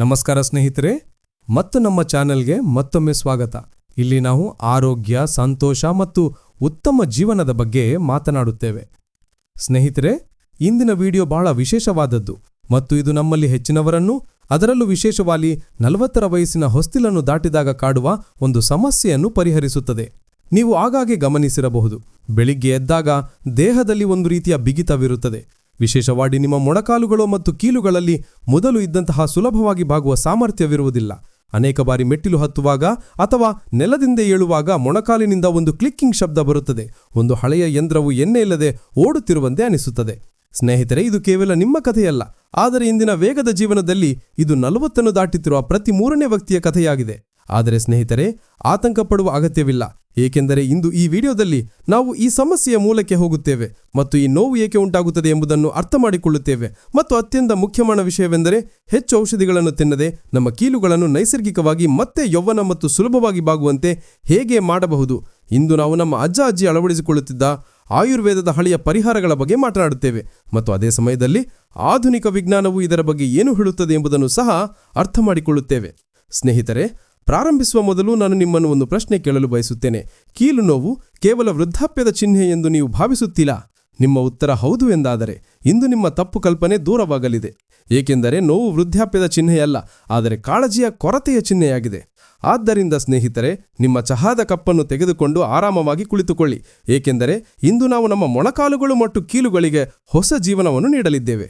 ನಮಸ್ಕಾರ ಸ್ನೇಹಿತರೆ, ಮತ್ತು ನಮ್ಮ ಚಾನೆಲ್ಗೆ ಮತ್ತೊಮ್ಮೆ ಸ್ವಾಗತ. ಇಲ್ಲಿ ನಾವು ಆರೋಗ್ಯ, ಸಂತೋಷ ಮತ್ತು ಉತ್ತಮ ಜೀವನದ ಬಗ್ಗೆ ಮಾತನಾಡುತ್ತೇವೆ. ಸ್ನೇಹಿತರೆ, ಇಂದಿನ ವಿಡಿಯೋ ಬಹಳ ವಿಶೇಷವಾದದ್ದು, ಮತ್ತು ಇದು ನಮ್ಮಲ್ಲಿ ಹೆಚ್ಚಿನವರನ್ನು, ಅದರಲ್ಲೂ ವಿಶೇಷವಾಗಿ ನಲವತ್ತರ ವಯಸ್ಸಿನ ಹೊಸ್ತಿಲನ್ನು ದಾಟಿದಾಗ ಕಾಡುವ ಒಂದು ಸಮಸ್ಯೆಯನ್ನು ಪರಿಹರಿಸುತ್ತದೆ. ನೀವು ಆಗಾಗ್ಗೆ ಗಮನಿಸಿರಬಹುದು. ಬೆಳಿಗ್ಗೆ ಎದ್ದಾಗ ದೇಹದಲ್ಲಿ ಒಂದು ರೀತಿಯ ಬಿಗಿತವಿರುತ್ತದೆ. ವಿಶೇಷವಾಗಿ ನಿಮ್ಮ ಮೊಣಕಾಲುಗಳು ಮತ್ತು ಕೀಲುಗಳಲ್ಲಿ ಮೊದಲು ಇದ್ದಂತಹ ಸುಲಭವಾಗಿ ಬಾಗುವ ಸಾಮರ್ಥ್ಯವಿರುವುದಿಲ್ಲ. ಅನೇಕ ಬಾರಿ ಮೆಟ್ಟಿಲು ಹತ್ತುವಾಗ ಅಥವಾ ನೆಲದಿಂದ ಏಳುವಾಗ ಮೊಣಕಾಲಿನಿಂದ ಒಂದು ಕ್ಲಿಕ್ಕಿಂಗ್ ಶಬ್ದ ಬರುತ್ತದೆ. ಒಂದು ಹಳೆಯ ಯಂತ್ರವು ಎಣ್ಣೆ ಇಲ್ಲದೆ ಓಡುತ್ತಿರುವಂತೆ ಅನಿಸುತ್ತದೆ. ಸ್ನೇಹಿತರೆ, ಇದು ಕೇವಲ ನಿಮ್ಮ ಕಥೆಯಲ್ಲ. ಆದರೆ ಇಂದಿನ ವೇಗದ ಜೀವನದಲ್ಲಿ ಇದು ನಲವತ್ತನ್ನು ದಾಟುತ್ತಿರುವ ಪ್ರತಿ ಮೂರನೇ ವ್ಯಕ್ತಿಯ ಕಥೆಯಾಗಿದೆ. ಆದರೆ ಸ್ನೇಹಿತರೆ ಆತಂಕ ಪಡುವ ಅಗತ್ಯವಿಲ್ಲ. ಏಕೆಂದರೆ ಇಂದು ಈ ವಿಡಿಯೋದಲ್ಲಿ ನಾವು ಈ ಸಮಸ್ಯೆಯ ಮೂಲಕ್ಕೆ ಹೋಗುತ್ತೇವೆ ಮತ್ತು ಈ ನೋವು ಏಕೆ ಉಂಟಾಗುತ್ತದೆ ಎಂಬುದನ್ನು ಅರ್ಥ ಮಾಡಿಕೊಳ್ಳುತ್ತೇವೆ ಮತ್ತು ಅತ್ಯಂತ ಮುಖ್ಯமான ವಿಷಯವೆಂದರೆ ಹೆಚ್ಚು ಔಷಧಿಗಳನ್ನು ತಿನ್ನದೆ ನಮ್ಮ ಕೀಲುಗಳನ್ನು ನೈಸರ್ಗಿಕವಾಗಿ ಮತ್ತೆ ಯೌವನ ಮತ್ತು ಸುಲಭವಾಗಿ ಬಾಗುವಂತೆ ಹೇಗೆ ಮಾಡಬಹುದು? ಇಂದು ನಾವು ನಮ್ಮ ಅಜ್ಜ ಅಜ್ಜಿ ಅಳವಡಿಸಿಕೊಳ್ಳುತ್ತಿದ್ದ ಆಯುರ್ವೇದದ ಹಳೆಯ ಪರಿಹಾರಗಳ ಬಗ್ಗೆ ಮಾತನಾಡುತ್ತೇವೆ ಮತ್ತು ಅದೇ ಸಮಯದಲ್ಲಿ ಆಧುನಿಕ ವಿಜ್ಞಾನವು ಇದರ ಬಗ್ಗೆ ಏನು ಹೇಳುತ್ತದೆ ಎಂಬುದನ್ನು ಸಹ ಅರ್ಥ ಮಾಡಿಕೊಳ್ಳುತ್ತೇವೆ ಸ್ನೇಹಿತರೆ ಪ್ರಾರಂಭಿಸುವ ಮೊದಲು ನಾನು ನಿಮ್ಮನ್ನು ಒಂದು ಪ್ರಶ್ನೆ ಕೇಳಲು ಬಯಸುತ್ತೇನೆ. ಕೀಲು ನೋವು ಕೇವಲ ವೃದ್ಧಾಪ್ಯದ ಚಿಹ್ನೆ ಎಂದು ನೀವು ಭಾವಿಸುತ್ತೀರಾ? ನಿಮ್ಮ ಉತ್ತರ ಹೌದು ಎಂದಾದರೆ ಇಂದು ನಿಮ್ಮ ತಪ್ಪು ಕಲ್ಪನೆ ದೂರವಾಗಲಿದೆ. ಏಕೆಂದರೆ ನೋವು ವೃದ್ಧಾಪ್ಯದ ಚಿಹ್ನೆಯಲ್ಲ, ಆದರೆ ಕಾಳಜಿಯ ಕೊರತೆಯ ಚಿಹ್ನೆಯಾಗಿದೆ. ಆದ್ದರಿಂದ ಸ್ನೇಹಿತರೆ, ನಿಮ್ಮ ಚಹಾದ ಕಪ್ಪನ್ನು ತೆಗೆದುಕೊಂಡು ಆರಾಮವಾಗಿ ಕುಳಿತುಕೊಳ್ಳಿ. ಏಕೆಂದರೆ ಇಂದು ನಾವು ನಮ್ಮ ಮೊಣಕಾಲುಗಳು ಮತ್ತು ಕೀಲುಗಳಿಗೆ ಹೊಸ ಜೀವನವನ್ನು ನೀಡಲಿದ್ದೇವೆ.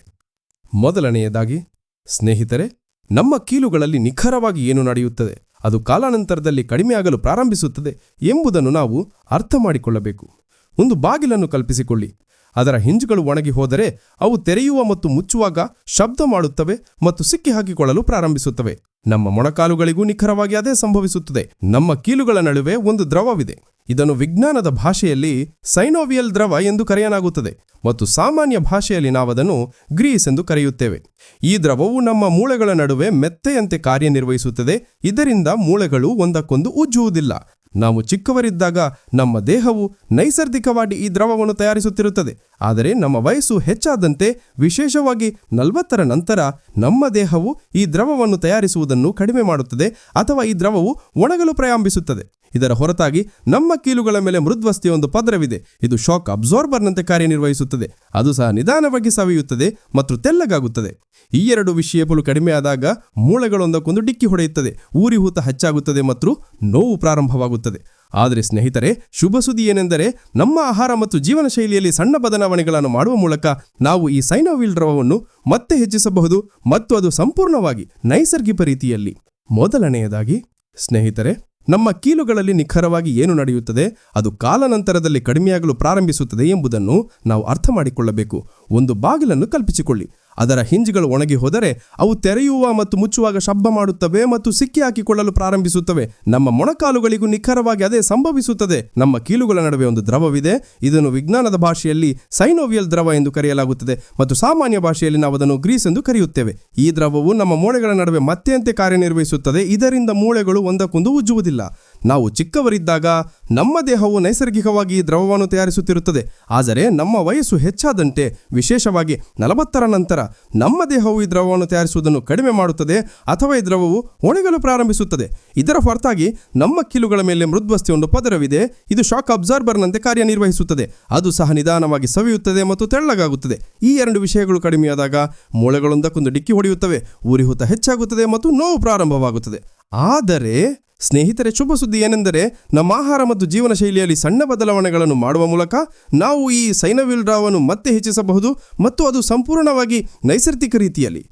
ಮೊದಲನೆಯದಾಗಿ, ಸ್ನೇಹಿತರೆ, ನಮ್ಮ ಕೀಲುಗಳಲ್ಲಿ ನಿಖರವಾಗಿ ಏನು ನಡೆಯುತ್ತದೆ? ಅದು ಕಾಲಾನಂತರದಲ್ಲಿ ಕಡಿಮೆಯಾಗಲು ಪ್ರಾರಂಭಿಸುತ್ತದೆ ಎಂಬುದನ್ನು ನಾವು ಅರ್ಥ ಮಾಡಿಕೊಳ್ಳಬೇಕು ಒಂದು ಬಾಗಿಲನ್ನು ಕಲ್ಪಿಸಿಕೊಳ್ಳಿ. ಅದರ ಹಿಂಜುಗಳು ಒಣಗಿ ಹೋದರೆ ಅವು ತೆರೆಯುವ ಮತ್ತು ಮುಚ್ಚುವಾಗ ಶಬ್ದ ಮಾಡುತ್ತವೆ ಮತ್ತು ಸಿಕ್ಕಿ ಹಾಕಿಕೊಳ್ಳಲು ಪ್ರಾರಂಭಿಸುತ್ತವೆ. ನಮ್ಮ ಮೊಣಕಾಲುಗಳಿಗೂ ನಿಖರವಾಗಿ ಅದೇ ಸಂಭವಿಸುತ್ತದೆ. ನಮ್ಮ ಕೀಲುಗಳ ನಡುವೆ ಒಂದು ದ್ರವವಿದೆ. ಇದನ್ನು ವಿಜ್ಞಾನದ ಭಾಷೆಯಲ್ಲಿ ಸೈನೋವಿಯಲ್ ದ್ರವ ಎಂದು ಕರೆಯಲಾಗುತ್ತದೆ. ಮತ್ತು ಸಾಮಾನ್ಯ ಭಾಷೆಯಲ್ಲಿ ನಾವದನ್ನು ಗ್ರೀಸ್ ಎಂದು ಕರೆಯುತ್ತೇವೆ. ಈ ದ್ರವವು ನಮ್ಮ ಮೂಳೆಗಳ ನಡುವೆ ಮೆತ್ತೆಯಂತೆ ಕಾರ್ಯನಿರ್ವಹಿಸುತ್ತದೆ. ಇದರಿಂದ ಮೂಳೆಗಳು ಒಂದಕ್ಕೊಂದು ಉಜ್ಜುವುದಿಲ್ಲ. ನಾವು ಚಿಕ್ಕವರಿದ್ದಾಗ ನಮ್ಮ ದೇಹವು ನೈಸರ್ಗಿಕವಾಗಿ ಈ ದ್ರವವನ್ನು ತಯಾರಿಸುತ್ತಿರುತ್ತದೆ. ಆದರೆ ನಮ್ಮ ವಯಸ್ಸು ಹೆಚ್ಚಾದಂತೆ ವಿಶೇಷವಾಗಿ ನಲವತ್ತರ ನಂತರ ನಮ್ಮ ದೇಹವು ಈ ದ್ರವವನ್ನು ತಯಾರಿಸುವುದನ್ನು ಕಡಿಮೆ ಮಾಡುತ್ತದೆ ಅಥವಾ ಈ ದ್ರವವು ಒಣಗಲು ಪ್ರಾರಂಭಿಸುತ್ತದೆ ಇದರ ಹೊರತಾಗಿ ನಮ್ಮ ಕೀಲುಗಳ ಮೇಲೆ ಮೃದ್ವಸ್ತಿಯ ಒಂದು ಪದರವಿದೆ. ಇದು ಶಾಕ್ ಅಬ್ಸಾರ್ಬರ್ನಂತೆ ಕಾರ್ಯನಿರ್ವಹಿಸುತ್ತದೆ. ಅದು ಸಹ ನಿಧಾನವಾಗಿ ಸವಿಯುತ್ತದೆ ಮತ್ತು ತೆಲ್ಲಗಾಗುತ್ತದೆ ಈ ಎರಡು ವಿಷಯಗಳು ಕಡಿಮೆಯಾದಾಗ ಮೂಳೆಗಳೊಂದಕ್ಕೊಂದು ಡಿಕ್ಕಿ ಹೊಡೆಯುತ್ತದೆ. ಊರಿಹೂತ ಹೆಚ್ಚಾಗುತ್ತದೆ ಮತ್ತು ನೋವು ಪ್ರಾರಂಭವಾಗುತ್ತದೆ. ಆದರೆ ಸ್ನೇಹಿತರೆ, ಶುಭ ಸುದ್ದಿ ಏನೆಂದರೆ ನಮ್ಮ ಆಹಾರ ಮತ್ತು ಜೀವನ ಶೈಲಿಯಲ್ಲಿ ಸಣ್ಣ ಬದಲಾವಣೆಗಳನ್ನು ಮಾಡುವ ಮೂಲಕ ನಾವು ಈ ಸೈನೋವಿಲ್ ದ್ರವವನ್ನು ಮತ್ತೆ ಹೆಚ್ಚಿಸಬಹುದು ಮತ್ತು ಅದು ಸಂಪೂರ್ಣವಾಗಿ ನೈಸರ್ಗಿಕ ರೀತಿಯಲ್ಲಿ. ಮೊದಲನೆಯದಾಗಿ, ಸ್ನೇಹಿತರೆ ನಮ್ಮ ಕೀಲುಗಳಲ್ಲಿ ನಿಖರವಾಗಿ ಏನು ನಡೆಯುತ್ತದೆ, ಅದು ಕಾಲಾನಂತರದಲ್ಲಿ ಕಡಿಮೆಯಾಗಲು ಪ್ರಾರಂಭಿಸುತ್ತದೆ ಎಂಬುದನ್ನು ನಾವು ಅರ್ಥ ಮಾಡಿಕೊಳ್ಳಬೇಕು ಒಂದು ಬಾಗಿಲನ್ನು ಕಲ್ಪಿಸಿಕೊಳ್ಳಿ. ಅದರ ಹಿಂಜ್ಗಳು ಒಣಗಿ ಹೋದರೆ ಅವು ತೆರೆಯುವ ಮತ್ತು ಮುಚ್ಚುವಾಗ ಶಬ್ದ ಮಾಡುತ್ತವೆ ಮತ್ತು ಸಿಕ್ಕಿ ಹಾಕಿಕೊಳ್ಳಲು ಪ್ರಾರಂಭಿಸುತ್ತವೆ. ನಮ್ಮ ಮೊಣಕಾಲುಗಳಿಗೂ ನಿಖರವಾಗಿ ಅದೇ ಸಂಭವಿಸುತ್ತದೆ. ನಮ್ಮ ಕೀಲುಗಳ ನಡುವೆ ಒಂದು ದ್ರವವಿದೆ. ಇದನ್ನು ವಿಜ್ಞಾನದ ಭಾಷೆಯಲ್ಲಿ ಸೈನೋವಿಯಲ್ ದ್ರವ ಎಂದು ಕರೆಯಲಾಗುತ್ತದೆ ಮತ್ತು ಸಾಮಾನ್ಯ ಭಾಷೆಯಲ್ಲಿ ನಾವು ಅದನ್ನು ಗ್ರೀಸ್ ಎಂದು ಕರೆಯುತ್ತೇವೆ. ಈ ದ್ರವವು ನಮ್ಮ ಮೂಳೆಗಳ ನಡುವೆ ಮತ್ತೆಯಂತೆ ಕಾರ್ಯನಿರ್ವಹಿಸುತ್ತದೆ. ಇದರಿಂದ ಮೂಳೆಗಳು ಒಂದಕ್ಕೊಂದು ಉಜ್ಜುವುದಿಲ್ಲ. ನಾವು ಚಿಕ್ಕವರಿದ್ದಾಗ ನಮ್ಮ ದೇಹವು ನೈಸರ್ಗಿಕವಾಗಿ ಈ ದ್ರವವನ್ನು ತಯಾರಿಸುತ್ತಿರುತ್ತದೆ. ಆದರೆ ನಮ್ಮ ವಯಸ್ಸು ಹೆಚ್ಚಾದಂತೆ, ವಿಶೇಷವಾಗಿ ನಲವತ್ತರ ನಂತರ ನಮ್ಮ ದೇಹವು ಈ ದ್ರವವನ್ನು ತಯಾರಿಸುವುದನ್ನು ಕಡಿಮೆ ಮಾಡುತ್ತದೆ ಅಥವಾ ಈ ದ್ರವವು ಒಣಗಲು ಪ್ರಾರಂಭಿಸುತ್ತದೆ. ಇದರ ಹೊರತಾಗಿ ನಮ್ಮ ಕೀಲುಗಳ ಮೇಲೆ ಮೃದ್ವಸ್ತಿ ಒಂದು ಪದರವಿದೆ. ಇದು ಶಾಕ್ ಅಬ್ಸಾರ್ಬರ್ನಂತೆ ಕಾರ್ಯನಿರ್ವಹಿಸುತ್ತದೆ. ಅದು ಸಹ ನಿಧಾನವಾಗಿ ಸವಿಯುತ್ತದೆ ಮತ್ತು ತೆಳ್ಳಗಾಗುತ್ತದೆ. ಈ ಎರಡು ವಿಷಯಗಳು ಕಡಿಮೆಯಾದಾಗ ಮೂಳೆಗಳೊಂದಕ್ಕೊಂದು ಡಿಕ್ಕಿ ಹೊಡೆಯುತ್ತವೆ. ಉರಿಹುತ ಹೆಚ್ಚಾಗುತ್ತದೆ ಮತ್ತು ನೋವು ಪ್ರಾರಂಭವಾಗುತ್ತದೆ. ಆದರೆ ಸ್ನೇಹಿತರೆ, ಶುಭ ಸುದ್ದಿ ಏನೆಂದರೆ, ನಮ್ಮ ಆಹಾರ ಮತ್ತು ಜೀವನ ಶೈಲಿಯಲ್ಲಿ ಸಣ್ಣ ಬದಲಾವಣೆಗಳನ್ನು ಮಾಡುವ ಮೂಲಕ ನಾವು ಈ ಸೈನವಿಲ್ ರಾವನ್ನು ಮತ್ತೆ ಹೆಚ್ಚಿಸಬಹುದು ಮತ್ತು ಅದು ಸಂಪೂರ್ಣವಾಗಿ ನೈಸರ್ಗಿಕ ರೀತಿಯಲ್ಲಿ.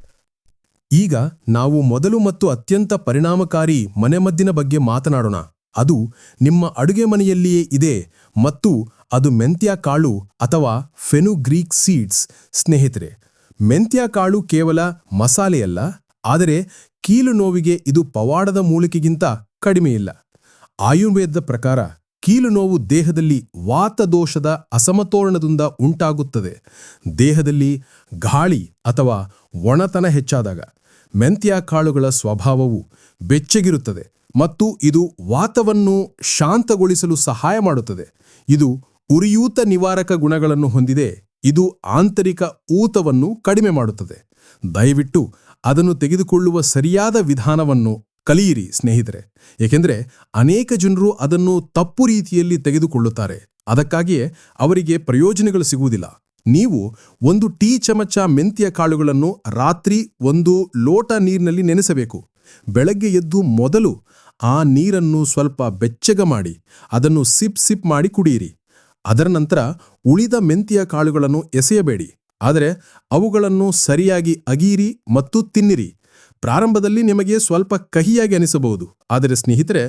ಈಗ ನಾವು ಮೊದಲು ಮತ್ತು ಅತ್ಯಂತ ಪರಿಣಾಮಕಾರಿ ಮನೆಮದ್ದಿನ ಬಗ್ಗೆ ಮಾತನಾಡೋಣ. ಅದು ನಿಮ್ಮ ಅಡುಗೆ ಮನೆಯಲ್ಲಿಯೇ ಇದೆ ಮತ್ತು ಅದು ಮೆಂತ್ಯ ಕಾಳು ಅಥವಾ ಫೆನುಗ್ರೀಕ್ ಸೀಡ್ಸ್. ಸ್ನೇಹಿತರೆ, ಮೆಂತ್ಯ ಕಾಳು ಕೇವಲ ಮಸಾಲೆಯಲ್ಲ, ಆದರೆ ಕೀಲು ನೋವಿಗೆ ಇದು ಪವಾಡದ ಮೂಲಿಕೆಗಿಂತ ಕಡಿಮೆಯಿಲ್ಲ. ಆಯುರ್ವೇದದ ಪ್ರಕಾರ ಕೀಲು ನೋವು ದೇಹದಲ್ಲಿ ವಾತದೋಷದ ಅಸಮತೋಲನದಿಂದ ಉಂಟಾಗುತ್ತದೆ. ದೇಹದಲ್ಲಿ ಗಾಳಿ ಅಥವಾ ಒಣತನ ಹೆಚ್ಚಾದಾಗ ಮೆಂತ್ಯ ಕಾಳುಗಳ ಸ್ವಭಾವವು ಬೆಚ್ಚಗಿರುತ್ತದೆ ಮತ್ತು ಇದು ವಾತವನ್ನು ಶಾಂತಗೊಳಿಸಲು ಸಹಾಯ ಮಾಡುತ್ತದೆ. ಇದು ಉರಿಯೂತ ನಿವಾರಕ ಗುಣಗಳನ್ನು ಹೊಂದಿದೆ. ಇದು ಆಂತರಿಕ ಊತವನ್ನು ಕಡಿಮೆ ಮಾಡುತ್ತದೆ. ದಯವಿಟ್ಟು ಅದನ್ನು ತೆಗೆದುಕೊಳ್ಳುವ ಸರಿಯಾದ ವಿಧಾನವನ್ನು ಕಲಿಯಿರಿ, ಸ್ನೇಹಿತರೆ. ಏಕೆಂದರೆ ಅನೇಕ ಜನರು ಅದನ್ನು ತಪ್ಪು ರೀತಿಯಲ್ಲಿ ತೆಗೆದುಕೊಳ್ಳುತ್ತಾರೆ. ಅದಕ್ಕಾಗಿಯೇ ಅವರಿಗೆ ಪ್ರಯೋಜನಗಳು ಸಿಗುವುದಿಲ್ಲ. ನೀವು ಒಂದು ಟೀ ಚಮಚ ಮೆಂತ್ಯ ಕಾಳುಗಳನ್ನು ರಾತ್ರಿ ಒಂದು ಲೋಟ ನೀರಿನಲ್ಲಿ ನೆನೆಸಬೇಕು. ಬೆಳಗ್ಗೆ ಎದ್ದು ಮೊದಲು ಆ ನೀರನ್ನು ಸ್ವಲ್ಪ ಬೆಚ್ಚಗ ಮಾಡಿ, ಅದನ್ನು ಸಿಪ್ ಸಿಪ್ ಮಾಡಿ ಕುಡಿಯಿರಿ. ಅದರ ನಂತರ ಉಳಿದ ಮೆಂತ್ಯ ಕಾಳುಗಳನ್ನು ಎಸೆಯಬೇಡಿ. ಆದರೆ ಅವುಗಳನ್ನು ಸರಿಯಾಗಿ ಅಗೀರಿ ಮತ್ತು ತಿನ್ನಿರಿ. ಪ್ರಾರಂಭದಲ್ಲಿ ನಿಮಗೆ ಸ್ವಲ್ಪ ಕಹಿಯಾಗಿ ಅನಿಸಬಹುದು. ಆದರೆ ಸ್ನೇಹಿತರೆ,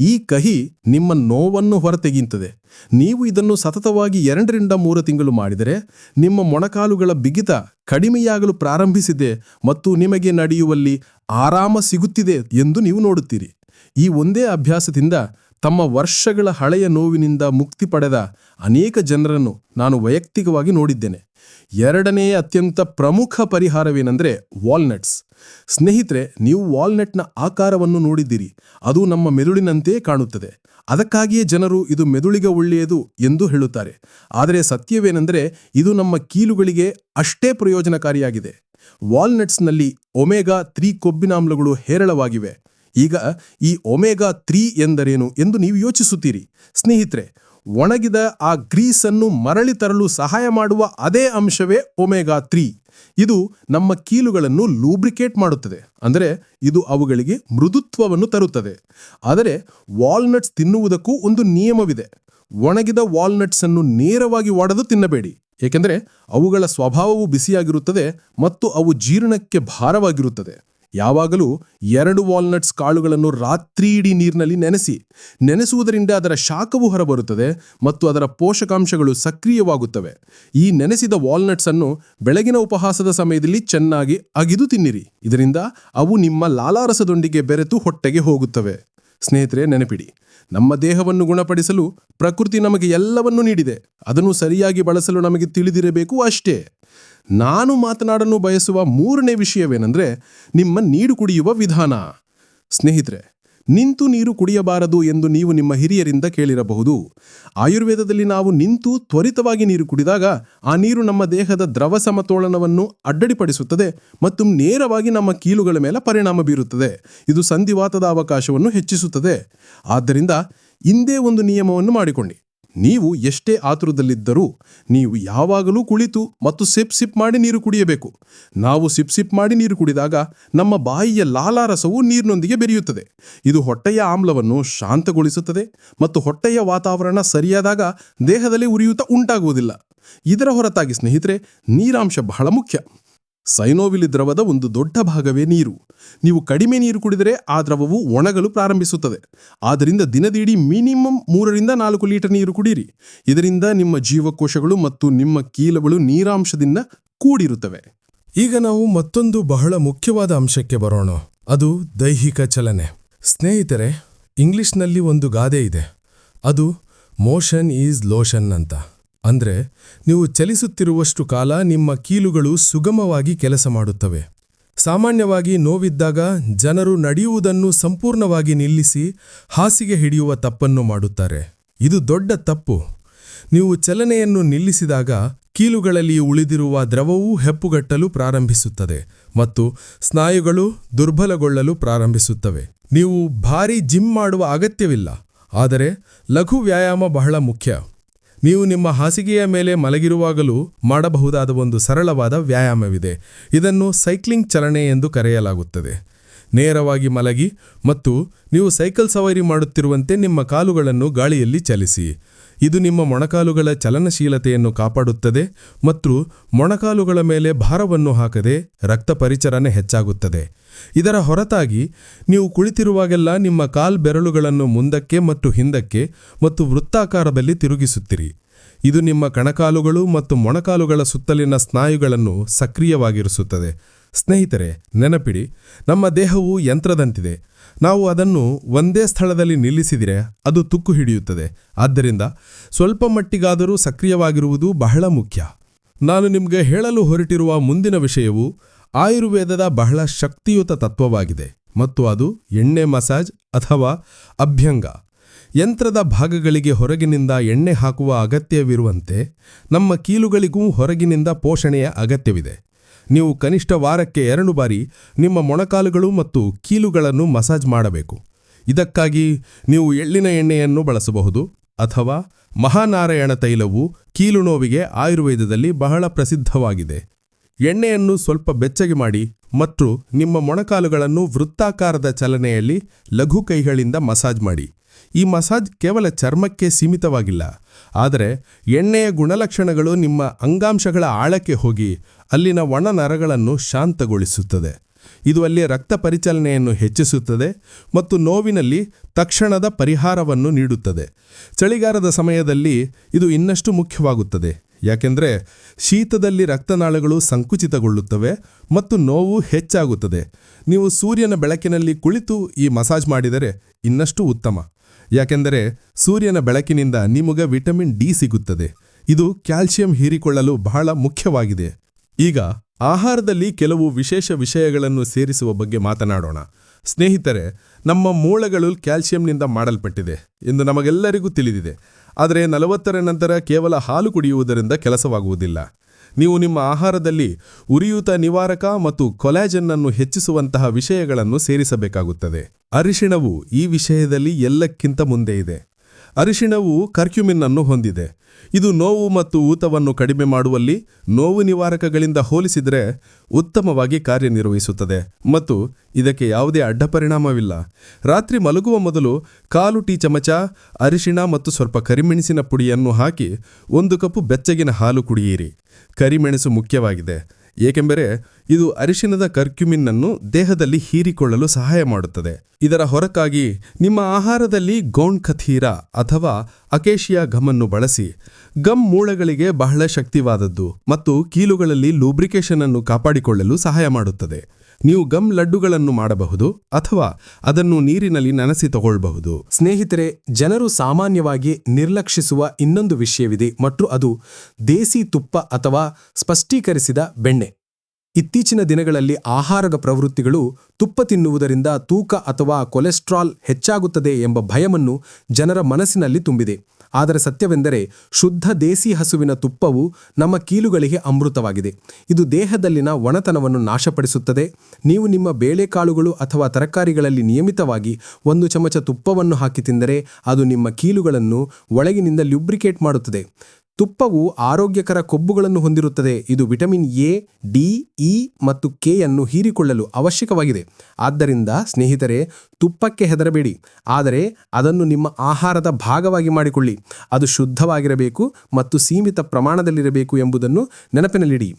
ಈ ಕಹಿ ನಿಮ್ಮ ನೋವನ್ನು ಹೊರತೆಗೆಯುತ್ತದೆ. ನೀವು ಇದನ್ನು ಸತತವಾಗಿ ಎರಡರಿಂದ ಮೂರು ತಿಂಗಳು ಮಾಡಿದರೆ, ನಿಮ್ಮ ಮೊಣಕಾಲುಗಳ ಬಿಗಿತ ಕಡಿಮೆಯಾಗಲು ಪ್ರಾರಂಭಿಸಿದೆ ಮತ್ತು ನಿಮಗೆ ನಡೆಯುವಲ್ಲಿ ಆರಾಮ ಸಿಗುತ್ತಿದೆ ಎಂದು ನೀವು ನೋಡುತ್ತೀರಿ. ಈ ಒಂದೇ ಅಭ್ಯಾಸದಿಂದ ತಮ್ಮ ವರ್ಷಗಳ ಹಳೆಯ ನೋವಿನಿಂದ ಮುಕ್ತಿ ಪಡೆದ ಅನೇಕ ಜನರನ್ನು ನಾನು ವೈಯಕ್ತಿಕವಾಗಿ ನೋಡಿದ್ದೇನೆ. ಎರಡನೇ ಅತ್ಯಂತ ಪ್ರಮುಖ ಪರಿಹಾರವೇನೆಂದರೆ ವಾಲ್ನಟ್ಸ್. ಸ್ನೇಹಿತರೆ, ನೀವು ವಾಲ್ನೆಟ್ನ ಆಕಾರವನ್ನು ನೋಡಿದ್ದೀರಿ. ಅದು ನಮ್ಮ ಮೆದುಳಿನಂತೆಯೇ ಕಾಣುತ್ತದೆ. ಅದಕ್ಕಾಗಿಯೇ ಜನರು ಇದು ಮೆದುಳಿಗೆ ಒಳ್ಳೆಯದು ಎಂದು ಹೇಳುತ್ತಾರೆ. ಆದರೆ ಸತ್ಯವೇನೆಂದರೆ, ಇದು ನಮ್ಮ ಕೀಲುಗಳಿಗೆ ಅಷ್ಟೇ ಪ್ರಯೋಜನಕಾರಿಯಾಗಿದೆ. ವಾಲ್ನಟ್ಸ್ನಲ್ಲಿ ಒಮೆಗಾ ತ್ರೀ ಕೊಬ್ಬಿನಾಮ್ಲಗಳು ಹೇರಳವಾಗಿವೆ. ಈಗ ಈ ಒಮೆಗಾ ತ್ರೀ ಎಂದರೇನು ಎಂದು ನೀವು ಯೋಚಿಸುತ್ತೀರಿ. ಸ್ನೇಹಿತರೆ, ಒಣಗಿದ ಆ ಗ್ರೀಸನ್ನು ಮರಳಿ ತರಲು ಸಹಾಯ ಮಾಡುವ ಅದೇ ಅಂಶವೇ ಒಮೆಗಾ ತ್ರೀ. ಇದು ನಮ್ಮ ಕೀಲುಗಳನ್ನು ಲೂಬ್ರಿಕೇಟ್ ಮಾಡುತ್ತದೆ. ಅಂದರೆ ಇದು ಅವುಗಳಿಗೆ ಮೃದುತ್ವವನ್ನು ತರುತ್ತದೆ. ಆದರೆ ವಾಲ್ನಟ್ಸ್ ತಿನ್ನುವುದಕ್ಕೂ ಒಂದು ನಿಯಮವಿದೆ. ಒಣಗಿದ ವಾಲ್ನಟ್ಸ್ ಅನ್ನು ನೇರವಾಗಿ ಒಡೆದು ತಿನ್ನಬೇಡಿ. ಏಕೆಂದರೆ ಅವುಗಳ ಸ್ವಭಾವವು ಬಿಸಿಯಾಗಿರುತ್ತದೆ ಮತ್ತು ಅವು ಜೀರ್ಣಕ್ಕೆ ಭಾರವಾಗಿರುತ್ತದೆ. ಯಾವಾಗಲೂ ಎರಡು ವಾಲ್ನಟ್ಸ್ ಕಾಳುಗಳನ್ನು ರಾತ್ರಿಯಿಡೀ ನೀರಿನಲ್ಲಿ ನೆನೆಸಿ, ನೆನೆಸುವುದರಿಂದ ಅದರ ಶಾಖವು ಹೊರಬರುತ್ತದೆ ಮತ್ತು ಅದರ ಪೋಷಕಾಂಶಗಳು ಸಕ್ರಿಯವಾಗುತ್ತವೆ. ಈ ನೆನೆಸಿದ ವಾಲ್ನಟ್ಸ್ ಅನ್ನು ಬೆಳಗಿನ ಉಪಹಾಸದ ಸಮಯದಲ್ಲಿ ಚೆನ್ನಾಗಿ ಅಗಿದು ತಿನ್ನಿರಿ. ಇದರಿಂದ ಅವು ನಿಮ್ಮ ಲಾಲಾರಸದೊಂದಿಗೆ ಬೆರೆತು ಹೊಟ್ಟೆಗೆ ಹೋಗುತ್ತವೆ. ಸ್ನೇಹಿತರೆ, ನೆನಪಿಡಿ, ನಮ್ಮ ದೇಹವನ್ನು ಗುಣಪಡಿಸಲು ಪ್ರಕೃತಿ ನಮಗೆ ಎಲ್ಲವನ್ನೂ ನೀಡಿದೆ. ಅದನ್ನು ಸರಿಯಾಗಿ ಬಳಸಲು ನಮಗೆ ತಿಳಿದಿರಬೇಕು ಅಷ್ಟೇ. ನಾನು ಮಾತನಾಡಲು ಬಯಸುವ ಮೂರನೇ ವಿಷಯವೇನೆಂದರೆ, ನಿಮ್ಮ ನೀರು ಕುಡಿಯುವ ವಿಧಾನ. ಸ್ನೇಹಿತರೆ ನಿಂತು ನೀರು ಕುಡಿಯಬಾರದು ಎಂದು ನೀವು ನಿಮ್ಮ ಹಿರಿಯರಿಂದ ಕೇಳಿರಬಹುದು. ಆಯುರ್ವೇದದಲ್ಲಿ ನಾವು ನಿಂತು ತ್ವರಿತವಾಗಿ ನೀರು ಕುಡಿದಾಗ ಆ ನೀರು ನಮ್ಮ ದೇಹದ ದ್ರವ ಸಮತೋಲನವನ್ನು ಅಡ್ಡಡಿಪಡಿಸುತ್ತದೆ ಮತ್ತು ನೇರವಾಗಿ ನಮ್ಮ ಕೀಲುಗಳ ಮೇಲೆ ಪರಿಣಾಮ ಬೀರುತ್ತದೆ. ಇದು ಸಂಧಿವಾತದ ಅವಕಾಶವನ್ನು ಹೆಚ್ಚಿಸುತ್ತದೆ. ಆದ್ದರಿಂದ ಇಂದೇ ಒಂದು ನಿಯಮವನ್ನು ಮಾಡಿಕೊಳ್ಳಿ. ನೀವು ಎಷ್ಟೇ ಆತುರದಲ್ಲಿದ್ದರೂ ನೀವು ಯಾವಾಗಲೂ ಕುಳಿತು ಮತ್ತು ಸಿಪ್ ಸಿಪ್ ಮಾಡಿ ನೀರು ಕುಡಿಯಬೇಕು. ನಾವು ಸಿಪ್ ಸಿಪ್ ಮಾಡಿ ನೀರು ಕುಡಿದಾಗ ನಮ್ಮ ಬಾಯಿಯ ಲಾಲಾರಸವು ನೀರಿನೊಂದಿಗೆ ಬೆರೆಯುತ್ತದೆ. ಇದು ಹೊಟ್ಟೆಯ ಆಮ್ಲವನ್ನು ಶಾಂತಗೊಳಿಸುತ್ತದೆ ಮತ್ತು ಹೊಟ್ಟೆಯ ವಾತಾವರಣ ಸರಿಯಾದಾಗ ದೇಹದಲ್ಲಿ ಉರಿಯೂತ ಉಂಟಾಗುವುದಿಲ್ಲ. ಇದರ ಹೊರತಾಗಿ ಸ್ನೇಹಿತರೆ, ನೀರಾಂಶ ಬಹಳ ಮುಖ್ಯ. ಸೈನೋವಿಲಿ ದ್ರವದ ಒಂದು ದೊಡ್ಡ ಭಾಗವೇ ನೀರು. ನೀವು ಕಡಿಮೆ ನೀರು ಕುಡಿದರೆ ಆ ದ್ರವವು ಒಣಗಲು ಪ್ರಾರಂಭಿಸುತ್ತದೆ. ಆದ್ದರಿಂದ ದಿನದಿಡೀ ಮಿನಿಮಮ್ ಮೂರರಿಂದ ನಾಲ್ಕು ಲೀಟರ್ ನೀರು ಕುಡಿಯಿರಿ ಇದರಿಂದ ನಿಮ್ಮ ಜೀವಕೋಶಗಳು ಮತ್ತು ನಿಮ್ಮ ಕೀಲಗಳು ನೀರಾಂಶದಿಂದ ಕೂಡಿರುತ್ತವೆ. ಈಗ ನಾವು ಮತ್ತೊಂದು ಬಹಳ ಮುಖ್ಯವಾದ ಅಂಶಕ್ಕೆ ಬರೋಣ. ಅದು ದೈಹಿಕ ಚಲನೆ. ಸ್ನೇಹಿತರೆ, ಇಂಗ್ಲಿಷ್ನಲ್ಲಿ ಒಂದು ಗಾದೆ ಇದೆ. ಅದು ಮೋಷನ್ ಈಸ್ ಲೋಷನ್ ಅಂತ. ಅಂದ್ರೆ ನೀವು ಚಲಿಸುತ್ತಿರುವಷ್ಟು ಕಾಲ ನಿಮ್ಮ ಕೀಲುಗಳು ಸುಗಮವಾಗಿ ಕೆಲಸ ಮಾಡುತ್ತವೆ. ಸಾಮಾನ್ಯವಾಗಿ ನೋವಿದ್ದಾಗ ಜನರು ನಡೆಯುವುದನ್ನು ಸಂಪೂರ್ಣವಾಗಿ ನಿಲ್ಲಿಸಿ ಹಾಸಿಗೆ ಹಿಡಿಯುವ ತಪ್ಪನ್ನು ಮಾಡುತ್ತಾರೆ. ಇದು ದೊಡ್ಡ ತಪ್ಪು. ನೀವು ಚಲನೆಯನ್ನು ನಿಲ್ಲಿಸಿದಾಗ ಕೀಲುಗಳಲ್ಲಿ ಉಳಿದಿರುವ ದ್ರವವೂ ಹೆಪ್ಪುಗಟ್ಟಲು ಪ್ರಾರಂಭಿಸುತ್ತದೆ ಮತ್ತು ಸ್ನಾಯುಗಳು ದುರ್ಬಲಗೊಳ್ಳಲು ಪ್ರಾರಂಭಿಸುತ್ತವೆ. ನೀವು ಭಾರೀ ಜಿಮ್ ಮಾಡುವ ಅಗತ್ಯವಿಲ್ಲ, ಆದರೆ ಲಘು ವ್ಯಾಯಾಮ ಬಹಳ ಮುಖ್ಯ. ನೀವು ನಿಮ್ಮ ಹಾಸಿಗೆಯ ಮೇಲೆ ಮಲಗಿರುವಾಗಲೂ ಮಾಡಬಹುದಾದ ಒಂದು ಸರಳವಾದ ವ್ಯಾಯಾಮವಿದೆ. ಇದನ್ನು ಸೈಕ್ಲಿಂಗ್ ಚಲನೆ ಎಂದು ಕರೆಯಲಾಗುತ್ತದೆ. ನೇರವಾಗಿ ಮಲಗಿ ಮತ್ತು ನೀವು ಸೈಕಲ್ ಸವಾರಿ ಮಾಡುತ್ತಿರುವಂತೆ ನಿಮ್ಮ ಕಾಲುಗಳನ್ನು ಗಾಳಿಯಲ್ಲಿ ಚಲಿಸಿ. ಇದು ನಿಮ್ಮ ಮೊಣಕಾಲುಗಳ ಚಲನಶೀಲತೆಯನ್ನು ಕಾಪಾಡುತ್ತದೆ ಮತ್ತು ಮೊಣಕಾಲುಗಳ ಮೇಲೆ ಭಾರವನ್ನು ಹಾಕದೆ ರಕ್ತ ಪರಿಚಲನೆ ಹೆಚ್ಚಾಗುತ್ತದೆ. ಇದರ ಹೊರತಾಗಿ ನೀವು ಕುಳಿತಿರುವಾಗೆಲ್ಲ ನಿಮ್ಮ ಕಾಲ್ ಬೆರಳುಗಳನ್ನು ಮುಂದಕ್ಕೆ ಮತ್ತು ಹಿಂದಕ್ಕೆ ಮತ್ತು ವೃತ್ತಾಕಾರದಲ್ಲಿ ತಿರುಗಿಸುತ್ತಿರಿ. ಇದು ನಿಮ್ಮ ಕಣಕಾಲುಗಳು ಮತ್ತು ಮೊಣಕಾಲುಗಳ ಸುತ್ತಲಿನ ಸ್ನಾಯುಗಳನ್ನು ಸಕ್ರಿಯವಾಗಿರಿಸುತ್ತದೆ. ಸ್ನೇಹಿತರೆ, ನೆನಪಿಡಿ, ನಮ್ಮ ದೇಹವು ಯಂತ್ರದಂತಿದೆ. ನಾವು ಅದನ್ನು ಒಂದೇ ಸ್ಥಳದಲ್ಲಿ ನಿಲ್ಲಿಸಿದರೆ ಅದು ತುಕ್ಕು ಹಿಡಿಯುತ್ತದೆ. ಆದ್ದರಿಂದ ಸ್ವಲ್ಪ ಮಟ್ಟಿಗಾದರೂ ಸಕ್ರಿಯವಾಗಿರುವುದು ಬಹಳ ಮುಖ್ಯ. ನಾನು ನಿಮಗೆ ಹೇಳಲು ಹೊರಟಿರುವ ಮುಂದಿನ ವಿಷಯವು ಆಯುರ್ವೇದದ ಬಹಳ ಶಕ್ತಿಯುತ ತತ್ವವಾಗಿದೆ ಮತ್ತು ಅದು ಎಣ್ಣೆ ಮಸಾಜ್ ಅಥವಾ ಅಭ್ಯಂಗ. ಯಂತ್ರದ ಭಾಗಗಳಿಗೆ ಹೊರಗಿನಿಂದ ಎಣ್ಣೆ ಹಾಕುವ ಅಗತ್ಯವಿರುವಂತೆ ನಮ್ಮ ಕೀಲುಗಳಿಗೂ ಹೊರಗಿನಿಂದ ಪೋಷಣೆಯ ಅಗತ್ಯವಿದೆ. ನೀವು ಕನಿಷ್ಠ ವಾರಕ್ಕೆ ಎರಡು ಬಾರಿ ನಿಮ್ಮ ಮೊಣಕಾಲುಗಳು ಮತ್ತು ಕೀಲುಗಳನ್ನು ಮಸಾಜ್ ಮಾಡಬೇಕು. ಇದಕ್ಕಾಗಿ ನೀವು ಎಳ್ಳಿನ ಎಣ್ಣೆಯನ್ನು ಬಳಸಬಹುದು ಅಥವಾ ಮಹಾನಾರಾಯಣ ತೈಲವು ಕೀಲು ನೋವಿಗೆ ಆಯುರ್ವೇದದಲ್ಲಿ ಬಹಳ ಪ್ರಸಿದ್ಧವಾಗಿದೆ. ಎಣ್ಣೆಯನ್ನು ಸ್ವಲ್ಪ ಬೆಚ್ಚಗೆ ಮಾಡಿ ಮತ್ತು ನಿಮ್ಮ ಮೊಣಕಾಲುಗಳನ್ನು ವೃತ್ತಾಕಾರದ ಚಲನೆಯಲ್ಲಿ ಲಘು ಕೈಗಳಿಂದ ಮಸಾಜ್ ಮಾಡಿ. ಈ ಮಸಾಜ್ ಕೇವಲ ಚರ್ಮಕ್ಕೆ ಸೀಮಿತವಾಗಿಲ್ಲ. ಆದರೆ ಎಣ್ಣೆಯ ಗುಣಲಕ್ಷಣಗಳು ನಿಮ್ಮ ಅಂಗಾಂಶಗಳ ಆಳಕ್ಕೆ ಹೋಗಿ ಅಲ್ಲಿನ ಒಣ ನರಗಳನ್ನು ಶಾಂತಗೊಳಿಸುತ್ತದೆ. ಇದು ಅಲ್ಲಿ ರಕ್ತ ಪರಿಚಲನೆಯನ್ನು ಹೆಚ್ಚಿಸುತ್ತದೆ ಮತ್ತು ನೋವಿನಲ್ಲಿ ತಕ್ಷಣದ ಪರಿಹಾರವನ್ನು ನೀಡುತ್ತದೆ. ಚಳಿಗಾಲದ ಸಮಯದಲ್ಲಿ ಇದು ಇನ್ನಷ್ಟು ಮುಖ್ಯವಾಗುತ್ತದೆ. ಯಾಕೆಂದರೆ ಶೀತದಲ್ಲಿ ರಕ್ತನಾಳಗಳು ಸಂಕುಚಿತಗೊಳ್ಳುತ್ತವೆ ಮತ್ತು ನೋವು ಹೆಚ್ಚಾಗುತ್ತದೆ. ನೀವು ಸೂರ್ಯನ ಬೆಳಕಿನಲ್ಲಿ ಕುಳಿತು ಈ ಮಸಾಜ್ ಮಾಡಿದರೆ ಇನ್ನಷ್ಟು ಉತ್ತಮ. ಯಾಕೆಂದರೆ ಸೂರ್ಯನ ಬೆಳಕಿನಿಂದ ನಿಮಗೆ ವಿಟಮಿನ್ ಡಿ ಸಿಗುತ್ತದೆ. ಇದು ಕ್ಯಾಲ್ಸಿಯಂ ಹೀರಿಕೊಳ್ಳಲು ಬಹಳ ಮುಖ್ಯವಾಗಿದೆ. ಈಗ ಆಹಾರದಲ್ಲಿ ಕೆಲವು ವಿಶೇಷ ವಿಷಯಗಳನ್ನು ಸೇರಿಸುವ ಬಗ್ಗೆ ಮಾತನಾಡೋಣ. ಸ್ನೇಹಿತರೆ, ನಮ್ಮ ಮೂಳೆಗಳು ಕ್ಯಾಲ್ಸಿಯಂನಿಂದ ಮಾಡಲ್ಪಟ್ಟಿದೆ ಎಂದು ನಮಗೆಲ್ಲರಿಗೂ ತಿಳಿದಿದೆ. ಆದರೆ ನಲವತ್ತರ ನಂತರ ಕೇವಲ ಹಾಲು ಕುಡಿಯುವುದರಿಂದ ಕೆಲಸವಾಗುವುದಿಲ್ಲ. ನೀವು ನಿಮ್ಮ ಆಹಾರದಲ್ಲಿ ಉರಿಯೂತ ನಿವಾರಕ ಮತ್ತು ಕೊಲಾಜನ್ ಅನ್ನು ಹೆಚ್ಚಿಸುವಂತಹ ವಿಷಯಗಳನ್ನು ಸೇರಿಸಬೇಕಾಗುತ್ತದೆ. ಅರಿಶಿಣವು ಈ ವಿಷಯದಲ್ಲಿ ಎಲ್ಲಕ್ಕಿಂತ ಮುಂದೆ ಇದೆ. ಅರಿಶಿಣವು ಕರ್ಕ್ಯುಮಿನ್ ಅನ್ನು ಹೊಂದಿದೆ. ಇದು ನೋವು ಮತ್ತು ಊತವನ್ನು ಕಡಿಮೆ ಮಾಡುವಲ್ಲಿ ನೋವು ನಿವಾರಕಗಳಿಂದ ಹೋಲಿಸಿದರೆ ಉತ್ತಮವಾಗಿ ಕಾರ್ಯನಿರ್ವಹಿಸುತ್ತದೆ. ಮತ್ತು ಇದಕ್ಕೆ ಯಾವುದೇ ಅಡ್ಡಪರಿಣಾಮವಿಲ್ಲ ರಾತ್ರಿ ಮಲಗುವ ಮೊದಲು ಕಾಲು ಟೀ ಚಮಚ, ಅರಿಶಿಣ ಮತ್ತು ಸ್ವಲ್ಪ ಕರಿಮೆಣಸಿನ ಪುಡಿಯನ್ನು ಹಾಕಿ ಒಂದು ಕಪ್ಪು ಬೆಚ್ಚಗಿನ ಹಾಲು ಕುಡಿಯಿರಿ. ಕರಿಮೆಣಸು ಮುಖ್ಯವಾಗಿದೆ. ಏಕೆಂದರೆ ಇದು ಅರಿಶಿನದ ಕರ್ಕ್ಯುಮಿನ್ ಅನ್ನು ದೇಹದಲ್ಲಿ ಹೀರಿಕೊಳ್ಳಲು ಸಹಾಯ ಮಾಡುತ್ತದೆ. ಇದರ ಹೊರಕಾಗಿ ನಿಮ್ಮ ಆಹಾರದಲ್ಲಿ ಗೋಂಡ್ ಖಥೀರ ಅಥವಾ ಅಕೇಶಿಯಾ ಗಮನ್ನು ಬಳಸಿ. ಗಮ್ ಮೂಳೆಗಳಿಗೆ ಬಹಳ ಶಕ್ತಿವಾದದ್ದು ಮತ್ತು ಕೀಲುಗಳಲ್ಲಿ ಲೂಬ್ರಿಕೇಶನ್ ಅನ್ನು ಕಾಪಾಡಿಕೊಳ್ಳಲು ಸಹಾಯ ಮಾಡುತ್ತದೆ. ನೀವು ಗಮ್ ಲಡ್ಡುಗಳನ್ನು ಮಾಡಬಹುದು ಅಥವಾ ಅದನ್ನು ನೀರಿನಲ್ಲಿ ನೆನೆಸಿ ತಗೊಳ್ಬಹುದು. ಸ್ನೇಹಿತರೆ, ಜನರು ಸಾಮಾನ್ಯವಾಗಿ ನಿರ್ಲಕ್ಷಿಸುವ ಇನ್ನೊಂದು ವಿಷಯವಿದೆ ಮತ್ತು ಅದು ದೇಸಿ ತುಪ್ಪ ಅಥವಾ ಸ್ಪಷ್ಟೀಕರಿಸಿದ ಬೆಣ್ಣೆ. ಇತ್ತೀಚಿನ ದಿನಗಳಲ್ಲಿ ಆಹಾರದ ಪ್ರವೃತ್ತಿಗಳು ತುಪ್ಪ ತಿನ್ನುವುದರಿಂದ ತೂಕ ಅಥವಾ ಕೊಲೆಸ್ಟ್ರಾಲ್ ಹೆಚ್ಚಾಗುತ್ತದೆ ಎಂಬ ಭಯವನ್ನು ಜನರ ಮನಸ್ಸಿನಲ್ಲಿ ತುಂಬಿದೆ. ಆದರೆ ಸತ್ಯವೆಂದರೆ ಶುದ್ಧ ದೇಸಿ ಹಸುವಿನ ತುಪ್ಪವು ನಮ್ಮ ಕೀಲುಗಳಿಗೆ ಅಮೃತವಾಗಿದೆ. ಇದು ದೇಹದಲ್ಲಿನ ಒಣತನವನ್ನು ನಾಶಪಡಿಸುತ್ತದೆ. ನೀವು ನಿಮ್ಮ ಬೇಳೆಕಾಳುಗಳು ಅಥವಾ ತರಕಾರಿಗಳಲ್ಲಿ ನಿಯಮಿತವಾಗಿ ಒಂದು ಚಮಚ ತುಪ್ಪವನ್ನು ಹಾಕಿ ತಿಂದರೆ ಅದು ನಿಮ್ಮ ಕೀಲುಗಳನ್ನು ಒಳಗಿನಿಂದ ಲ್ಯುಬ್ರಿಕೇಟ್ ಮಾಡುತ್ತದೆ. ತುಪ್ಪವು ಆರೋಗ್ಯಕರ ಕೊಬ್ಬುಗಳನ್ನು ಹೊಂದಿರುತ್ತದೆ. ಇದು ವಿಟಮಿನ್ ಎ, ಡಿ, ಇ ಮತ್ತು ಕೆ ಅನ್ನು ಹೀರಿಕೊಳ್ಳಲು ಅವಶ್ಯಕವಾಗಿದೆ. ಆದ್ದರಿಂದ ಸ್ನೇಹಿತರೆ, ತುಪ್ಪಕ್ಕೆ ಹೆದರಬೇಡಿ. ಆದರೆ ಅದನ್ನು ನಿಮ್ಮ ಆಹಾರದ ಭಾಗವಾಗಿ ಮಾಡಿಕೊಳ್ಳಿ. ಅದು ಶುದ್ಧವಾಗಿರಬೇಕು ಮತ್ತು ಸೀಮಿತ ಪ್ರಮಾಣದಲ್ಲಿರಬೇಕು ಎಂಬುದನ್ನು ನೆನಪಿನಲ್ಲಿಡಿ.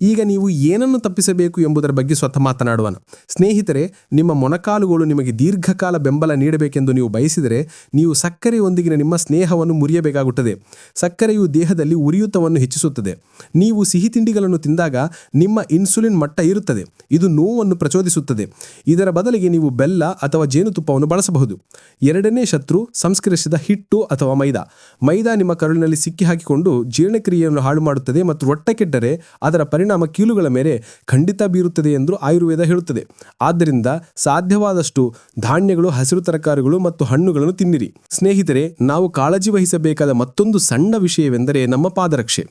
ಈಗ ನೀವು ಏನನ್ನು ತಪ್ಪಿಸಬೇಕು ಎಂಬುದರ ಬಗ್ಗೆ ಸ್ವತಃ ಮಾತನಾಡುವನು. ಸ್ನೇಹಿತರೆ, ನಿಮ್ಮ ಮೊಣಕಾಲುಗಳು ನಿಮಗೆ ದೀರ್ಘಕಾಲ ಬೆಂಬಲ ನೀಡಬೇಕೆಂದು ನೀವು ಬಯಸಿದರೆ ನೀವು ಸಕ್ಕರೆಯೊಂದಿಗಿನ ನಿಮ್ಮ ಸ್ನೇಹವನ್ನು ಮುರಿಯಬೇಕಾಗುತ್ತದೆ. ಸಕ್ಕರೆಯು ದೇಹದಲ್ಲಿ ಉರಿಯೂತವನ್ನು ಹೆಚ್ಚಿಸುತ್ತದೆ. ನೀವು ಸಿಹಿ ತಿಂಡಿಗಳನ್ನು ತಿಂದಾಗ ನಿಮ್ಮ ಇನ್ಸುಲಿನ್ ಮಟ್ಟ ಇರುತ್ತದೆ ಇದು ನೋವನ್ನು ಪ್ರಚೋದಿಸುತ್ತದೆ. ಇದರ ಬದಲಿಗೆ ನೀವು ಬೆಲ್ಲ ಅಥವಾ ಜೇನುತುಪ್ಪವನ್ನು ಬಳಸಬಹುದು. ಎರಡನೇ ಶತ್ರು ಸಂಸ್ಕರಿಸಿದ ಹಿಟ್ಟು ಅಥವಾ ಮೈದಾ. ಮೈದಾ ನಿಮ್ಮ ಕರುಳಿನಲ್ಲಿ ಸಿಕ್ಕಿ ಹಾಕಿಕೊಂಡು ಜೀರ್ಣಕ್ರಿಯೆಯನ್ನು ಹಾಳು ಮಾಡುತ್ತದೆ ಮತ್ತು ರೊಟ್ಟಕ್ಕೆಟ್ಟರೆ ಅದರ ಪರಿಣಾಮ ಕೀಲುಗಳ ಮೇಲೆ ಖಂಡಿತ ಬೀರುತ್ತದೆ ಎಂದು ಆಯುರ್ವೇದ ಹೇಳುತ್ತದೆ. ಆದ್ದರಿಂದ ಸಾಧ್ಯವಾದಷ್ಟು ಧಾನ್ಯಗಳು, ಹಸಿರು ತರಕಾರಿಗಳು ಮತ್ತು ಹಣ್ಣುಗಳನ್ನು ತಿನ್ನಿರಿ. ಸ್ನೇಹಿತರೆ, ನಾವು ಕಾಳಜಿ ವಹಿಸಬೇಕಾದ ಮತ್ತೊಂದು ಸಣ್ಣ ವಿಷಯವೆಂದರೆ ನಮ್ಮ ಪಾದರಕ್ಷೆ.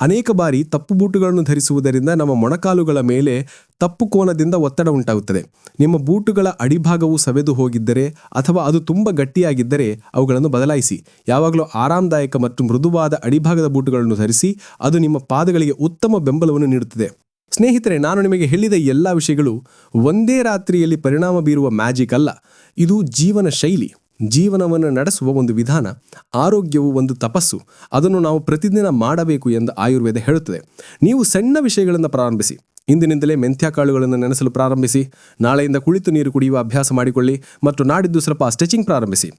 ಅನೇಕ ಬಾರಿ ತಪ್ಪು ಬೂಟುಗಳನ್ನು ಧರಿಸುವುದರಿಂದ ನಮ್ಮ ಮೊಣಕಾಲುಗಳ ಮೇಲೆ ತಪ್ಪು ಕೋನದಿಂದ ಒತ್ತಡ ಉಂಟಾಗುತ್ತದೆ. ನಿಮ್ಮ ಬೂಟುಗಳ ಅಡಿಭಾಗವು ಸವೆದು ಹೋಗಿದ್ದರೆ ಅಥವಾ ಅದು ತುಂಬ ಗಟ್ಟಿಯಾಗಿದ್ದರೆ ಅವುಗಳನ್ನು ಬದಲಾಯಿಸಿ. ಯಾವಾಗಲೂ ಆರಾಮದಾಯಕ ಮತ್ತು ಮೃದುವಾದ ಅಡಿಭಾಗದ ಬೂಟುಗಳನ್ನು ಧರಿಸಿ, ಅದು ನಿಮ್ಮ ಪಾದಗಳಿಗೆ ಉತ್ತಮ ಬೆಂಬಲವನ್ನು ನೀಡುತ್ತದೆ. ಸ್ನೇಹಿತರೆ, ನಾನು ನಿಮಗೆ ಹೇಳಿದ ಎಲ್ಲ ವಿಷಯಗಳು ಒಂದೇ ರಾತ್ರಿಯಲ್ಲಿ ಪರಿಣಾಮ ಬೀರುವ ಮ್ಯಾಜಿಕ್ ಅಲ್ಲ. ಇದು ಜೀವನ ಶೈಲಿ. ಜೀವನವನ್ನು ನಡೆಸುವ ಒಂದು ವಿಧಾನ. ಆರೋಗ್ಯವು ಒಂದು ತಪಸ್ಸು. ಅದನ್ನು ನಾವು ಪ್ರತಿದಿನ ಮಾಡಬೇಕು ಎಂದು ಆಯುರ್ವೇದ ಹೇಳುತ್ತದೆ. ನೀವು ಸಣ್ಣ ವಿಷಯಗಳನ್ನು ಪ್ರಾರಂಭಿಸಿ. ಇಂದಿನಿಂದಲೇ ಮೆಂತ್ಯ ಕಾಳುಗಳನ್ನು ನೆನೆಸಲು ಪ್ರಾರಂಭಿಸಿ, ನಾಳೆಯಿಂದ ಕುಳಿತು ನೀರು ಕುಡಿಯುವ ಅಭ್ಯಾಸ ಮಾಡಿಕೊಳ್ಳಿ ಮತ್ತು ನಾಡಿದ್ದು ಸ್ವಲ್ಪ ಸ್ಟ್ರೆಚಿಂಗ್ ಪ್ರಾರಂಭಿಸಿ.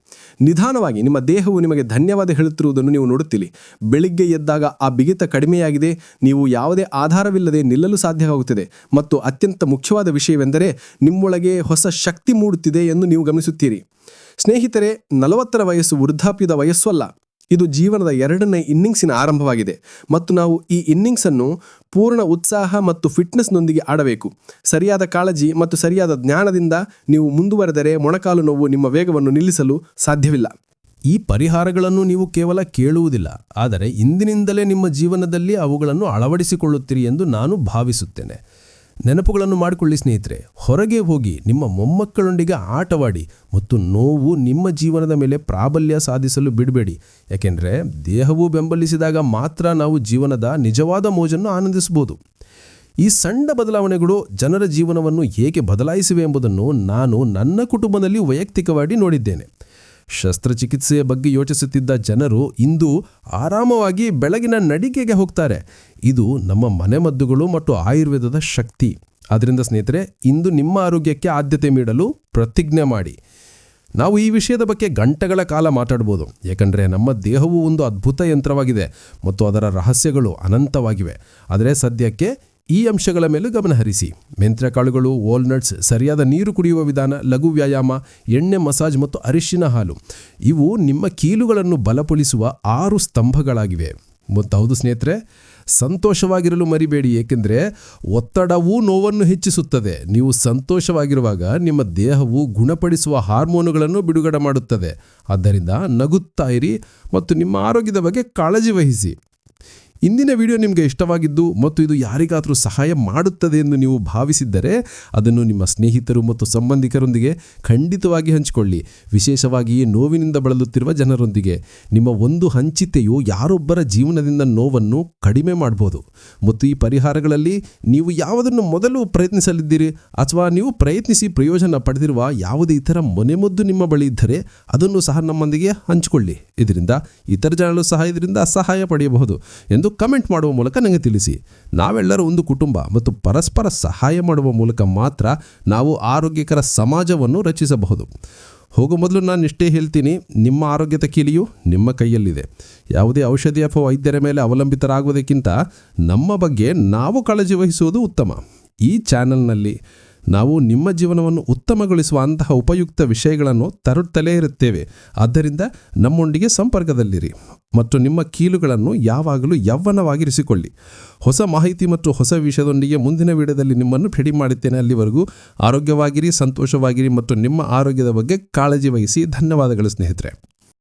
ನಿಧಾನವಾಗಿ ನಿಮ್ಮ ದೇಹವು ನಿಮಗೆ ಧನ್ಯವಾದ ಹೇಳುತ್ತಿರುವುದನ್ನು ನೀವು ನೋಡುತ್ತೀರಿ. ಬೆಳಿಗ್ಗೆ ಎದ್ದಾಗ ಆ ಬಿಗಿತ ಕಡಿಮೆಯಾಗಿದೆ. ನೀವು ಯಾವುದೇ ಆಧಾರವಿಲ್ಲದೆ ನಿಲ್ಲಲು ಸಾಧ್ಯವಾಗುತ್ತದೆ. ಮತ್ತು ಅತ್ಯಂತ ಮುಖ್ಯವಾದ ವಿಷಯವೆಂದರೆ ನಿಮ್ಮೊಳಗೆ ಹೊಸ ಶಕ್ತಿ ಮೂಡುತ್ತಿದೆ ಎಂದು ನೀವು ಗಮನಿಸುತ್ತೀರಿ. ಸ್ನೇಹಿತರೆ, ನಲವತ್ತರ ವಯಸ್ಸು ವೃದ್ಧಾಪ್ಯದ ವಯಸ್ಸು ಅಲ್ಲ. ಇದು ಜೀವನದ ಎರಡನೇ ಇನ್ನಿಂಗ್ಸಿನ ಆರಂಭವಾಗಿದೆ. ಮತ್ತು ನಾವು ಈ ಇನ್ನಿಂಗ್ಸನ್ನು ಪೂರ್ಣ ಉತ್ಸಾಹ ಮತ್ತು ಫಿಟ್ನೆಸ್ನೊಂದಿಗೆ ಆಡಬೇಕು. ಸರಿಯಾದ ಕಾಳಜಿ ಮತ್ತು ಸರಿಯಾದ ಜ್ಞಾನದಿಂದ ನೀವು ಮುಂದುವರೆದರೆ ಮೊಣಕಾಲು ನೋವು ನಿಮ್ಮ ವೇಗವನ್ನು ನಿಲ್ಲಿಸಲು ಸಾಧ್ಯವಿಲ್ಲ. ಈ ಪರಿಹಾರಗಳನ್ನು ನೀವು ಕೇವಲ ಕೇಳುವುದಿಲ್ಲ. ಆದರೆ ಇಂದಿನಿಂದಲೇ ನಿಮ್ಮ ಜೀವನದಲ್ಲಿ ಅವುಗಳನ್ನು ಅಳವಡಿಸಿಕೊಳ್ಳುತ್ತೀರಿ ಎಂದು ನಾನು ಭಾವಿಸುತ್ತೇನೆ. ನೆನಪುಗಳನ್ನು ಮಾಡಿಕೊಳ್ಳಿ ಸ್ನೇಹಿತರೆ. ಹೊರಗೆ ಹೋಗಿ ನಿಮ್ಮ ಮೊಮ್ಮಕ್ಕಳೊಂದಿಗೆ ಆಟವಾಡಿ ಮತ್ತು ನೋವು ನಿಮ್ಮ ಜೀವನದ ಮೇಲೆ ಪ್ರಾಬಲ್ಯ ಸಾಧಿಸಲು ಬಿಡಬೇಡಿ. ಯಾಕೆಂದರೆ ದೇಹವು ಬೆಂಬಲಿಸಿದಾಗ ಮಾತ್ರ ನಾವು ಜೀವನದ ನಿಜವಾದ ಮೋಜನ್ನು ಆನಂದಿಸಬಹುದು. ಈ ಸಣ್ಣ ಬದಲಾವಣೆಗಳು ಜನರ ಜೀವನವನ್ನು ಹೇಗೆ ಬದಲಾಯಿಸಿವೆ ಎಂಬುದನ್ನು ನಾನು ನನ್ನ ಕುಟುಂಬದಲ್ಲಿ ವೈಯಕ್ತಿಕವಾಗಿ ನೋಡಿದ್ದೇನೆ. ಶಸ್ತ್ರಚಿಕಿತ್ಸೆಯ ಬಗ್ಗೆ ಯೋಚಿಸುತ್ತಿದ್ದ ಜನರು ಇಂದು ಆರಾಮವಾಗಿ ಬೆಳಗಿನ ನಡಿಗೆಗೆ ಹೋಗ್ತಾರೆ. ಇದು ನಮ್ಮ ಮನೆಮದ್ದುಗಳು ಮತ್ತು ಆಯುರ್ವೇದದ ಶಕ್ತಿ. ಆದ್ದರಿಂದ ಸ್ನೇಹಿತರೆ, ಇಂದು ನಿಮ್ಮ ಆರೋಗ್ಯಕ್ಕೆ ಆದ್ಯತೆ ನೀಡಲು ಪ್ರತಿಜ್ಞೆ ಮಾಡಿ. ನಾವು ಈ ವಿಷಯದ ಬಗ್ಗೆ ಗಂಟೆಗಳ ಕಾಲ ಮಾತಾಡ್ಬೋದು. ಏಕೆಂದರೆ ನಮ್ಮ ದೇಹವು ಒಂದು ಅದ್ಭುತ ಯಂತ್ರವಾಗಿದೆ ಮತ್ತು ಅದರ ರಹಸ್ಯಗಳು ಅನಂತವಾಗಿವೆ. ಆದರೆ ಸದ್ಯಕ್ಕೆ ಈ ಅಂಶಗಳ ಮೇಲೆ ಗಮನಹರಿಸಿ ಮೆಂತ್ಯ ಕಾಳುಗಳು ವಾಲ್ನಟ್ಸ್ ಸರಿಯಾದ ನೀರು ಕುಡಿಯುವ ವಿಧಾನ, ಲಘು ವ್ಯಾಯಾಮ, ಎಣ್ಣೆ, ಮಸಾಜ್ ಮತ್ತು ಅರಿಶಿನ ಹಾಲು. ಇವು ನಿಮ್ಮ ಕೀಲುಗಳನ್ನು ಬಲಪಡಿಸುವ ಆರು ಸ್ತಂಭಗಳಾಗಿವೆ. ಮತ್ತು ಹೌದು ಸ್ನೇಹಿತರೆ, ಸಂತೋಷವಾಗಿರಲು ಮರಿಬೇಡಿ, ಏಕೆಂದರೆ ಒತ್ತಡವೂ ನೋವನ್ನು ಹೆಚ್ಚಿಸುತ್ತದೆ. ನೀವು ಸಂತೋಷವಾಗಿರುವಾಗ ನಿಮ್ಮ ದೇಹವು ಗುಣಪಡಿಸುವ ಹಾರ್ಮೋನುಗಳನ್ನು ಬಿಡುಗಡೆ ಮಾಡುತ್ತದೆ. ಆದ್ದರಿಂದ ನಗುತ್ತಾ ಇರಿ ಮತ್ತು ನಿಮ್ಮ ಆರೋಗ್ಯದ ಬಗ್ಗೆ ಕಾಳಜಿ ವಹಿಸಿ. ಇಂದಿನ ವಿಡಿಯೋ ನಿಮಗೆ ಇಷ್ಟವಾಗಿದ್ದು ಮತ್ತು ಇದು ಯಾರಿಗಾದರೂ ಸಹಾಯ ಮಾಡುತ್ತದೆ ಎಂದು ನೀವು ಭಾವಿಸಿದ್ದರೆ ಅದನ್ನು ನಿಮ್ಮ ಸ್ನೇಹಿತರು ಮತ್ತು ಸಂಬಂಧಿಕರೊಂದಿಗೆ ಖಂಡಿತವಾಗಿ ಹಂಚಿಕೊಳ್ಳಿ. ವಿಶೇಷವಾಗಿ ನೋವಿನಿಂದ ಬಳಲುತ್ತಿರುವ ಜನರೊಂದಿಗೆ. ನಿಮ್ಮ ಒಂದು ಹಂಚಿತೆಯು ಯಾರೊಬ್ಬರ ಜೀವನದಿಂದ ನೋವನ್ನು ಕಡಿಮೆ ಮಾಡ್ಬೋದು. ಮತ್ತು ಈ ಪರಿಹಾರಗಳಲ್ಲಿ ನೀವು ಯಾವುದನ್ನು ಮೊದಲು ಪ್ರಯತ್ನಿಸಲಿದ್ದೀರಿ ಅಥವಾ ನೀವು ಪ್ರಯತ್ನಿಸಿ ಪ್ರಯೋಜನ ಪಡೆದಿರುವ ಯಾವುದೇ ಇತರ ಮನೆಮದ್ದು ನಿಮ್ಮ ಬಳಿ ಇದ್ದರೆ ಅದನ್ನು ಸಹ ನಮ್ಮೊಂದಿಗೆ ಹಂಚಿಕೊಳ್ಳಿ. ಇದರಿಂದ ಇತರ ಜನರು ಸಹ ಇದರಿಂದ ಸಹಾಯ ಪಡೆಯಬಹುದು. ಎಂದು ಕಮೆಂಟ್ ಮಾಡುವ ಮೂಲಕ ನನಗೆ ತಿಳಿಸಿ. ನಾವೆಲ್ಲರೂ ಒಂದು ಕುಟುಂಬ ಮತ್ತು ಪರಸ್ಪರ ಸಹಾಯ ಮಾಡುವ ಮೂಲಕ ಮಾತ್ರ ನಾವು ಆರೋಗ್ಯಕರ ಸಮಾಜವನ್ನು ರಚಿಸಬಹುದು. ಹೋಗೋ ಮೊದಲು ನಾನು ಇಷ್ಟೇ ಹೇಳ್ತೀನಿ, ನಿಮ್ಮ ಆರೋಗ್ಯದ ಕೀಲಿಯು ನಿಮ್ಮ ಕೈಯಲ್ಲಿದೆ. ಯಾವುದೇ ಔಷಧಿ ಅಥವಾ ವೈದ್ಯರ ಮೇಲೆ ಅವಲಂಬಿತರಾಗುವುದಕ್ಕಿಂತ ನಮ್ಮ ಬಗ್ಗೆ ನಾವು ಕಾಳಜಿ ವಹಿಸುವುದು ಉತ್ತಮ. ಈ ಚಾನಲ್ನಲ್ಲಿ ನಾವು ನಿಮ್ಮ ಜೀವನವನ್ನು ಉತ್ತಮಗೊಳಿಸುವ ಅಂತಹ ಉಪಯುಕ್ತ ವಿಷಯಗಳನ್ನು ತರುತ್ತಲೇ ಇರುತ್ತೇವೆ. ಆದ್ದರಿಂದ ನಮ್ಮೊಂದಿಗೆ ಸಂಪರ್ಕದಲ್ಲಿರಿ ಮತ್ತು ನಿಮ್ಮ ಕೀಲುಗಳನ್ನು ಯಾವಾಗಲೂ ಯೌವನವಾಗಿರಿಸಿಕೊಳ್ಳಿ. ಹೊಸ ಮಾಹಿತಿ ಮತ್ತು ಹೊಸ ವಿಷಯದೊಂದಿಗೆ ಮುಂದಿನ ವಿಡಿಯೋದಲ್ಲಿ ನಿಮ್ಮನ್ನು ಭೇಟಿ ಮಾಡುತ್ತೇನೆ. ಅಲ್ಲಿವರೆಗೂ ಆರೋಗ್ಯವಾಗಿರಿ, ಸಂತೋಷವಾಗಿರಿ ಮತ್ತು ನಿಮ್ಮ ಆರೋಗ್ಯದ ಬಗ್ಗೆ ಕಾಳಜಿ ವಹಿಸಿ ಧನ್ಯವಾದಗಳು ಸ್ನೇಹಿತರೆ.